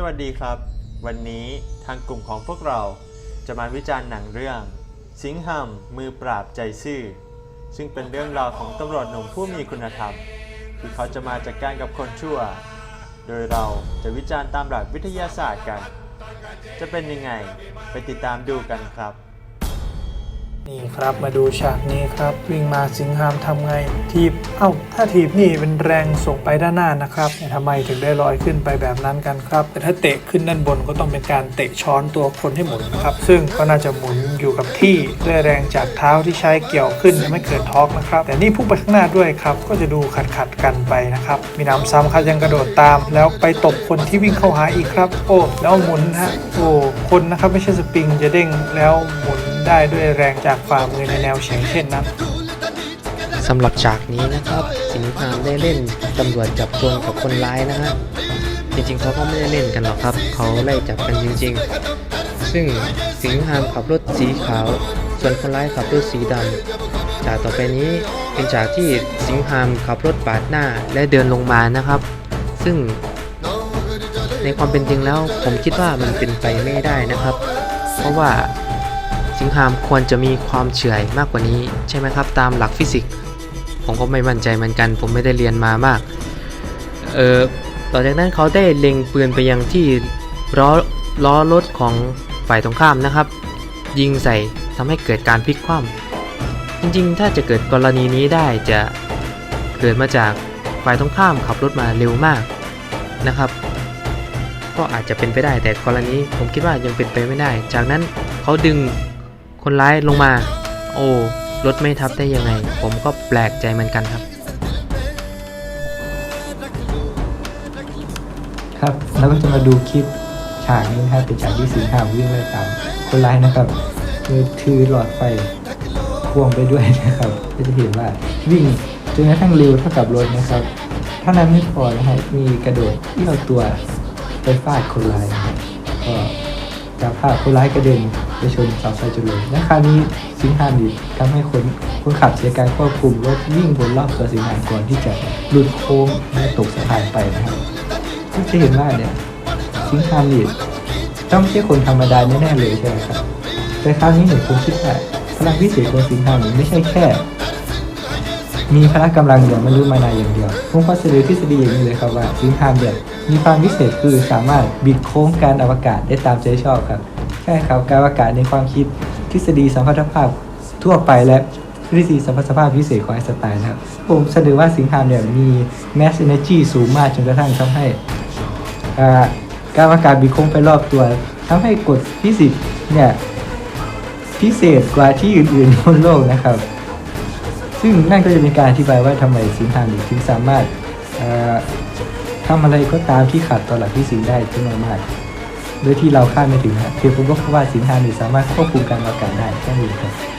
สวัสดีครับ วันนี้ทางกลุ่มของพวกเราจะมาวิจารณ์หนังเรื่อง สิงห์หัมมือปราบใจซื่อ ซึ่งเป็นเรื่องราวของตำรวจหนุ่มผู้มีคุณธรรม ที่เขาจะมาจัดการกับคนชั่ว โดยเราจะวิจารณ์ตามหลักวิทยาศาสตร์กัน จะเป็นยังไงไปติดตามดูกันครับ นี่ครับมาดูฉากนี้ครับ วิ่งมาสิงหามทำไงทีบเอ้าถ้าทีบนี่เป็นแรงส่งไปด้านหน้านะครับทำไมถึงได้ลอยขึ้นไปแบบนั้นกันครับ แต่ถ้าเตะขึ้นด้านบนก็ต้องเป็นการเตะช้อนตัวคนให้หมุนนะครับ ซึ่งก็น่าจะหมุนอยู่กับที่ด้วยแรงจากเท้าที่ใช้เกี่ยวขึ้นไม่เกิดทอร์กนะครับ แต่นี่พุ่งไปข้างหน้าด้วยครับ ก็จะดูขัดขัดกันไปนะครับ มีน้ำซ้ำครับยังกระโดดตาม แล้วไปตบคนที่วิ่งเข้าหาอีกครับ โอ้แล้วหมุนฮะโอ้คนนะครับไม่ใช่สปริงจะเด้งแล้วหมุน ได้ด้วยแรงจากฝ่ามือในแนวเฉียงเช่นนั้น สำหรับฉากนี้นะครับ สิงห์พามได้เล่นตำรวจจับโจรกับคนร้ายนะฮะจริงๆเขาก็ไม่ได้เล่นกันหรอกครับ เขาไล่จับกันจริงๆ ซึ่งสิงหามขับรถสีขาว ส่วนคนร้ายขับรถสีดำฉากต่อไปนี้เป็นฉากที่สิงหามขับรถปาดหน้าและเดินลงมานะครับ ซึ่งในความเป็นจริงแล้วผมคิดว่ามันเป็นไปไม่ได้นะครับ เพราะว่า สิงหามควรจะมีความเฉื่อยมากกว่านี้ใช่ไหมครับ ตามหลักฟิสิกส์ผมก็ไม่มั่นใจเหมือนกัน ผมไม่ได้เรียนมามากเออต่อจากนั้นเขาได้เล็งปืนไปยังที่ล้อล้อรถของฝ่ายตรงข้ามนะครับ ยิงใส่ทำให้เกิดการพลิกคว่ำจริงๆ ถ้าจะเกิดกรณีนี้ได้จะเกิดมาจากฝ่ายตรงข้ามขับรถมาเร็วมากนะครับ ก็อาจจะเป็นไปได้แต่กรณีผมคิดว่ายังเป็นไปไม่ได้ จากนั้นเขาดึง คนร้ายลงมา โอ้รถไม่ทับได้ยังไง ผมก็แปลกใจเหมือนกันครับ ครับแล้วก็จะมาดูคลิปฉากนี้นะครับเป็นฉากที่สิงหาวิ่งไล่ตามคนร้ายนะครับมือถือหลอดไฟควงไปด้วยนะครับ ก็จะเห็นว่าวิ่งจนกระทั่งเร็วเท่ากับรถนะครับเท่านั้นไม่พอนะฮะมีกระโดดที่เอาตัวไปฟาดคนร้ายนะครับก็จะพาคนร้ายกระเด็น ไปชนเสาไฟจนเลยและคราวนี้สิงหามีทำให้คนคนขับเสียการควบคุมรถวิ่งวนรอบตัวสิงหาก่อนที่จะหลุดโค้งและตกสะพานไปนะครับที่จะเห็นว่าเนี่ยสิงคามนี่ต้องไม่ใช่คนธรรมดาแน่ๆเลยใช่ไหมครับแต่คราวนี้เนี่ยผมคิดว่าพลังพิเศษของสิงคามนี่ไม่ใช่แค่มีพละกำลังอย่างมนุษย์มานายอย่างเดียวผมขอเสนอทฤษฎีอย่างนี้เลยครับว่าสิงคามเนี่ยมีความพิเศษคือสามารถบิดโค้งการอวกาศได้ตามใจชอบครับ ช่ครับการอวกาศในความคิดทฤษฎีสัมพัทธภาพทั่วไปและทฤษฎีสัมพัทธภาพพิเศษของไอน์สไตน์นะครับผมเสนอว่าสิงคามเนี่ยมี mass energy สูงมากจนกระทั่งทำให้อ่าการอากาศบิดโค้งไปรอบตัวทำให้กฎฟิสิกส์เนี่ยพิเศษกว่าที่อื่นๆบนโลกนะครับ ซึ่งนั่นก็จะเป็นการอธิบายว่าทำไมสิงหานิถึงสามารถทำอะไรก็ตามที่ขัดต่อหลักฟิสิกส์ได้จำนวนมาก โดยที่เราคาดไม่ถึงนะเพียงผมก็เพราะว่าสิงหานิสามารถควบคุมการอากาศได้แค่นี้ครับ